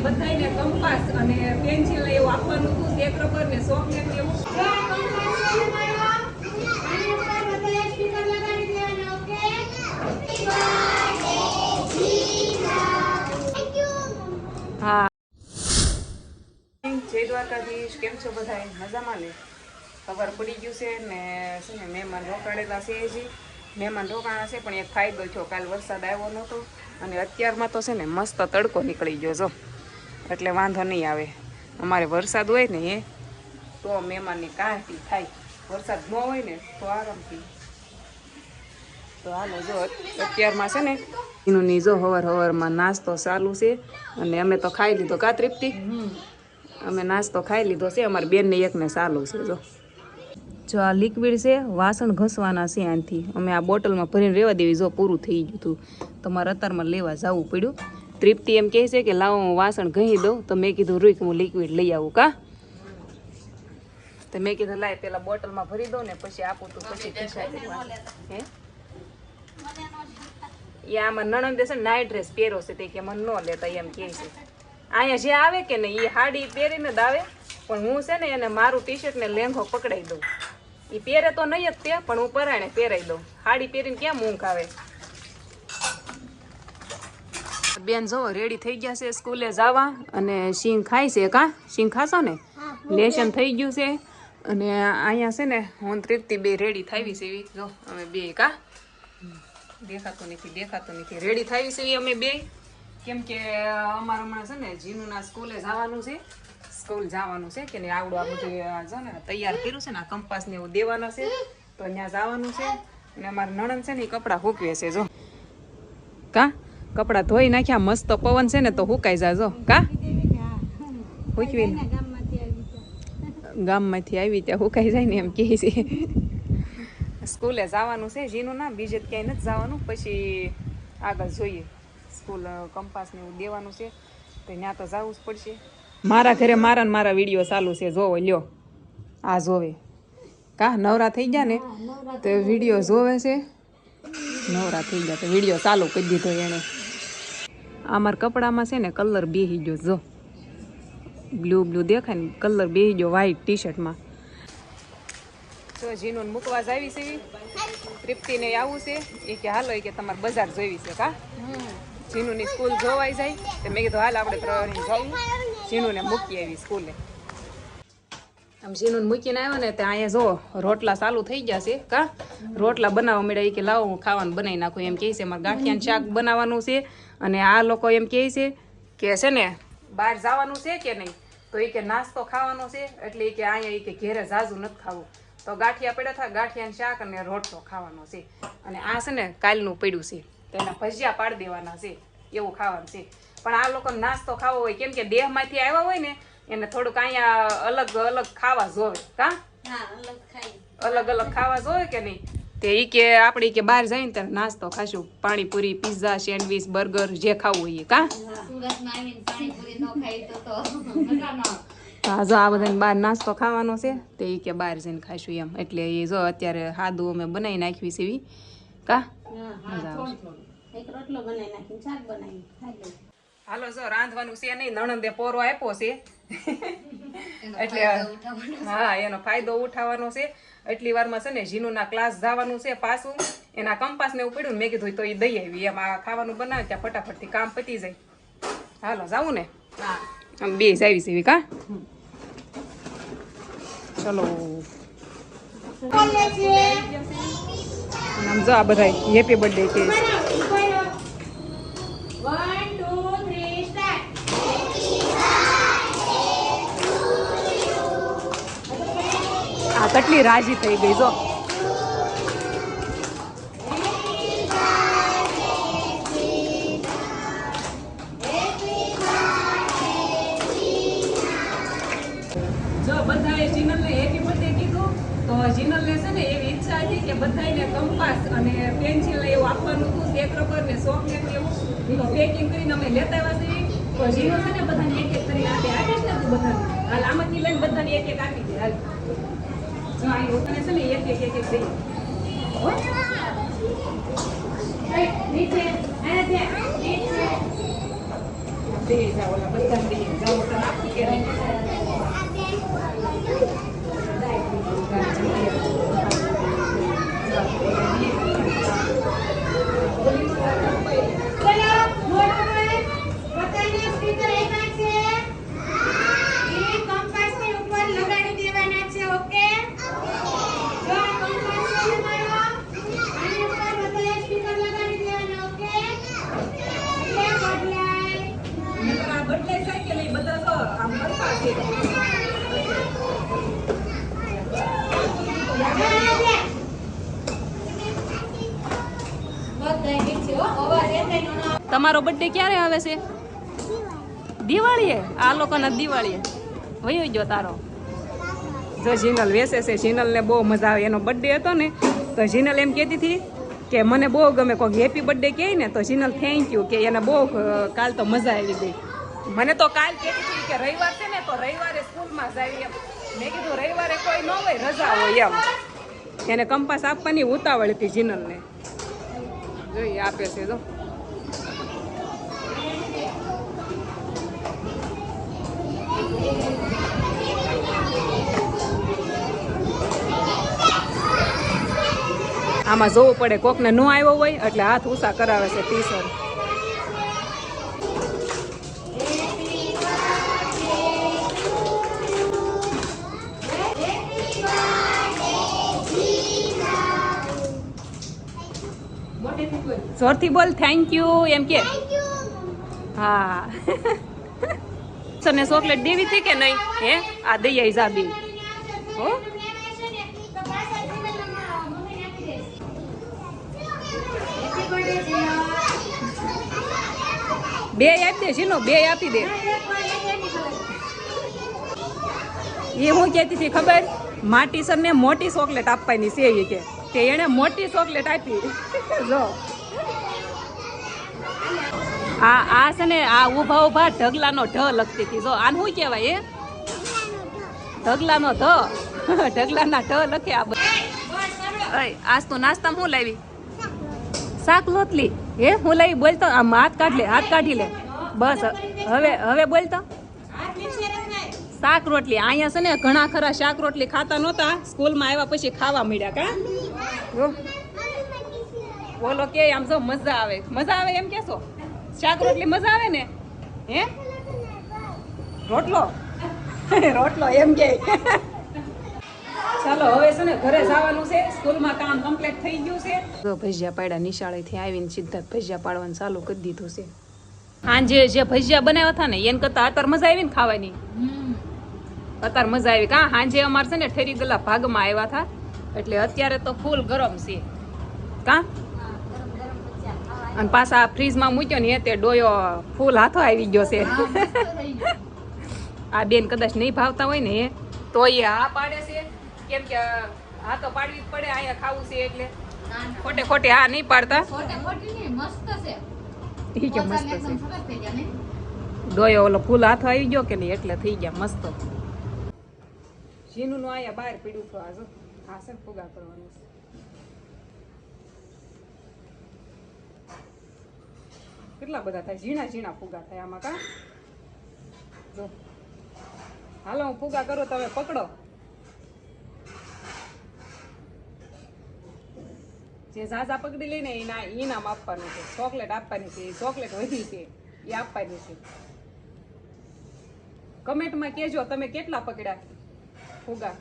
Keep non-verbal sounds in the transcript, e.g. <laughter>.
બધાયને કંપાસ અને પેન્સિલ એવું આપવાનું હતું એક રબર ને ચોકલેટ ને એવું. હા. જય દ્વારકાધીશ કેમ છો બધા મજામાં ને? ખબર પડી ગયું છે ને છે ને મહેમાન રોકાણેલા છે હજી. મહેમાન રોકાણા છે પણ એક ફાયદો થયો કાલ વરસાદ આવ્યો નહોતો. અને અત્યારમાં તો છે ને મસ્ત તડકો નીકળી ગયો જો. એટલે વાંધો નહીં આવે. અમારે વરસાદ હોય ને એ, તો મહેમાનની કાંટી થાય. વરસાદ ન હોય ને, તો આરામથી. તો હાલો જો, અત્યારમાં છે ને, એનું જો હવાર હવારમાં નાસ્તો ચાલુ છે, અને અમે તો ખાઈ લીધો કા તૃપ્તિ? અમે નાસ્તો ખાઈ લીધો છે, અમારી બેનને એકને ચાલુ છે, જો. જો આ લિક્વિડ છે, વાસણ ઘસવાના છે આનાથી. અમે આ બોટલમાં ભરીને રહેવા દેવી, જો પૂરું થઈ ગયું હતું. તમારે અત્યારમાં લેવા જવું પડ્યું. તૃપ્તિ એમ કહે છે કે લાવો હું વાસણ ઘહી દઉં. તો મેં કીધું રૂક હું લિક્વિડ લઈ આવું કા? તો મેં કીધું લાય પેલા બોટલમાં ભરી દઉં ને પછી આપું તો પછી હે? એ આમાં નણંદે છે ને નાઇટ ડ્રેસ પહેરો છે તે કે મને ન લેતા એમ કહે છે. અહીંયા જે આવે કે ને એ હાડી પહેરીને જ આવે પણ હું છે ને એને મારું ટી શર્ટ ને લેંઘો પકડાઈ દઉં. એ પહેરે તો નહીં જ તે પણ હું પરાણે પહેરાઈ દઉં. હાડી પહેરીને ક્યાં મૂંઘ આવે? બેન જો રેડી થઈ ગયા છે સ્કૂલે જવા અને સિંગ ખાય છે કા? સિંગ ખાશો ને? લેશન થઈ ગયું છે અને અહીંયા છે ને હું તૃપ્તિ બે રેડી થાવી છે એવી. જો અમે બે કા? દેખાતું નથી દેખાતું નથી. રેડી થાવી છે અમે બે. કેમ કે અમારે હમણાં છે ને જીનુના સ્કૂલે જવાનું છે. સ્કૂલ જવાનું છે કે નહીં? આવડું આ બધું છે જો ને તૈયાર કર્યું છે ને આ કંપાસ ને એવું દેવાના છે. તો ત્યાં જવાનું છે. અને અમારે નણંદ છે ને એ કપડાં હૂકવે છે જો. કા? કપડાં ધોઈ નાખ્યા મસ્ત પવન છે ને તો હુકાઈ જાજો. કા? હુકવી ગામમાંથી આવી ત્યાં હુકાઈ જાય ને એમ કહે છે. સ્કૂલે જવાનું છે જીનું ના બીજે ક્યાંય નથી જવાનું. પછી આગળ જોઈએ. સ્કૂલ કંપાસ ને એવું દેવાનું છે. તો ત્યાં તો જવું જ પડશે. મારા ઘરે મારા ને મારા વીડિયો ચાલુ છે. જોવો લ્યો. આ જોવે. કા? નવરા થઈ ગયા ને? તો વીડિયો જોવે છે? નવરા થઈ ગયા તો વીડિયો ચાલુ કરી દીધો એણે. અમારા કપડામાં છે ને કલર બેહી ગયો જો. બ્લુ બ્લુ દેખાય ને, કલર બેહી ગયો વ્હાઈટ ટી શર્ટમાં જો જીનું મૂકવા જ આવી છે. તૃપ્તિને આવું છે. એ કે હાલો, એ કે તમારે બજાર જોઈવી છે કા? જીનુની સ્કૂલ જોવાઈ જાય. તો મેં કીધું, હાલ આપણે ત્રણ જઈએ. જીનુને મૂકી આવી સ્કૂલે. આમ જીનુને મૂકીને આવ્યો ને, ત્યાં અહીંયા જો રોટલા ચાલુ થઈ ગયા છે, કા? રોટલા બનાવવા મળ્યા એ કે લાવો, હું ખાવાનું બનાવી નાખું. એમ કહે છે, મારે ગાંઠિયાનું શાક બનાવવાનું છે. અને આ લોકો એમ કહે છે કે છે ને, બહાર જવાનું છે કે નહીં? તો એ કે, નાસ્તો ખાવાનો છે. એટલે એ કે, અહીંયા એ કે ઘેરે ઝાઝુ નથી ખાવું. તો ગાંઠિયા પડ્યા હતા, ગાંઠિયાનું શાક અને રોટલો ખાવાનો છે. અને આ છે ને, કાલનું પડ્યું છે. તેના ભજીયા પાડી દેવાના છે. એવું ખાવાનું છે. પણ આ લોકો નાસ્તો ખાવો હોય, કેમ કે દેહમાંથી આવ્યા હોય ને, એને થોડુંક અહીંયા અલગ અલગ ખાવા જોવે. કા? અલગ અલગ અલગ ખાવા જોઈએ કે નહીં? તે ઈ કે આપણે કે બહાર જઈને ત્યારે નાસ્તો ખાશું. પાણીપુરી પિઝા સેન્ડવીચ બર્ગર જે ખાવું હોય એ કા? હા જો આ બધાને બહાર નાસ્તો ખાવાનો છે તે ઈ કે બહાર જઈને ખાશું એમ. એટલે એ જો અત્યારે હાદું અમે બનાવી નાખવી છે એવી કા? મજા આવશે હાલો જો રાંધવાનું છે નહીં. નણંદે પોરો આપ્યો છે. એટલે હા એનો ફાયદો ઉઠાવવાનો છે. એટલી વારમાં છે ને જીનુના ક્લાસ જવાનું છે પાછું. એના કંપાસ ને એવું પડ્યું મેં કીધું તો એ દઈ આવી. એમ આ ખાવાનું બનાવે ત્યાં ફટાફટથી કામ પતી જાય. હાલો જાવું ને? આમ બે જાવી છે એવી કા? ચલો. આમ જો આ બધા હેપી બર્થડે કે કેટલી રાજી થઈ ગઈ, જો. બધાએ જીનલને એકી બર્થડે કીધું, તો જીનલને છે ને એવી ઈચ્છા હતી કે બધાને કંપાસ અને પેન્સિલ એવું આપવાનું હતું, એક રબર ને ચોકલેટ ને એવું. પેકિંગ કરીને અમે લેતા આવ્યા છીએ. તો જીનલ છે ને બધાને એક એક કરીને આપે. આપીશ ને તું બધાને. હાલ આમાંથી લઈને બધાને એક એક આપી દે. હાલ. જો આ લોકોને છે ને એક એક એક એક દઈ હો? નીચે નીચે નીચે દે જાઓ ઓલા બધા દે જાઓ તને આપું કે નહીં ચલો મોટું પોતાના સ્પીકર એમાં છે એ કંપાસની ઉપર લગાડી દેવાના છે ઓકે જો આ કંપાસ છે તમારો આની ઉપર બધા સ્પીકર લગાડી દેવાના ઓકે એટલે બદલાય નકર આ બદલાય સાયકલ એ બધા તો આમ કરતા છે બધાય ઠીક છે હો અવાજ એકેય નો ના તમારો બર્થડે ક્યારે આવે છે? દિવાળીએ? આ લોકોના દિવાળીએ. વયો જો તારો. જો જીનલ વેસે છે જીનલને બહુ મજા આવે. એનો બર્થડે હતો ને, તો જીનલ એમ કહેતી હતી કે મને બહુ ગમે. કોઈક હેપી બર્થડે કહે ને, તો જીનલ થેન્ક યુ કે એને બહુ કાલ તો મજા આવી ગઈ. મને તો કાલ કહેતી હતી કે રવિવાર છે ને, તો રવિવારે સ્કૂલમાં જાય એમ. મેં કીધું, રવિવારે કોઈ ન હોય, રજા હોય એમ. એને કંપાસ આપવાની ઉતાવળ હતી જીનલને. જોઈએ આપે છે, જો. આમાં જોવું પડે કોકને ન આવ્યો હોય, એટલે હાથ ઊંચા કરાવે છે ટીચર. જોરથી બોલ થેન્ક યુ એમ કે. હા. સરને ચોકલેટ દેવી હતી કે નહીં? હે? આ દઈ આવી જાબી. હો? બે આપી દે શીનો બે આપી દે. એ હું કહેતી હતી ખબર? માટી સરને મોટી ચોકલેટ આપવાની છે એ કે. કે એણે મોટી ચોકલેટ આપી. જો. આ આ છે ને, આ ઊભા ઊભા ઢગલાનો ઢ લખતી હતી. જો, આને શું કહેવાય એ? ઢગલાનો ધ <laughs> ઢગલાના ઢ લખે આ બધા. આજ તો નાસ્તામાં શું લાવી? શાક લોટલી. હે, હું લાવી? બોલતો આમ હાથ કાઢ લે, હાથ કાઢી લે. બસ, હવે હવે બોલતો શાક રોટલી. અહીંયા છે ને, ઘણા ખરા શાક રોટલી ખાતા નહોતા. સ્કૂલમાં આવ્યા પછી ખાવા મળ્યા કા? બોલો. કે આમ જો મજા આવે. મજા આવે એમ કેશો શાક રોટલી મજા આવે ને? હે? રોટલો? <laughs> રોટલો એમ કે. ચાલો હવે છે ને ઘરે જવાનું છે. સ્કૂલમાં કામ કમ્પ્લીટ થઈ ગયું છે. તો ભજીયા પાડ્યા નિશાળેથી આવીને સીધા ભજીયા પાડવાનું ચાલુ કરી દીધું છે. સાંજે જે ભજીયા બનાવ્યા હતા ને એને કરતા અત્યારે મજા આવી ને ખાવાની અત્યારે મજા આવી. કા સાંજે અમારે છે ને ઠેરી ગલા ભાગમાં આવ્યા હતા. એટલે અત્યારે તો ફૂલ ગરમ છે. કા? અને પાછા ફ્રીજમાં મૂક્યો ને એ તે ડોયો ફૂલ હાથો આવી ગયો છે. આ બેન કદાચ નહીં ભાવતા હોય ને એ. તો એ હા પાડે છે. કેમ કે હા તો પાડવી જ પડે અહીંયા ખાવું છે એટલે. ખોટે ખોટે હા નહીં પાડતા. ઠીક છે. મસ્ત છે. ડોયો ઓલો ફૂલ હાથો આવી ગયો કે નહીં એટલે થઈ ગયા મસ્ત. શીનું નું અહીંયા બહાર પીડ્યું છું આ જો આ છે ફુગા કરવાનું કેટલા બધા થાય? ઝીણા ઝીણા ફુગા થાય આમાં કા? જો. હાલો, હું ફુગા કરું તમે પકડો. જે ઝાઝા પકડી લઈને એના ઇનામ આપવાનું છે. ચોકલેટ આપવાની છે. ચોકલેટ વધી છે. એ આપવાની છે. કમેન્ટમાં કહેજો, તમે કેટલા પકડ્યા ફુગા?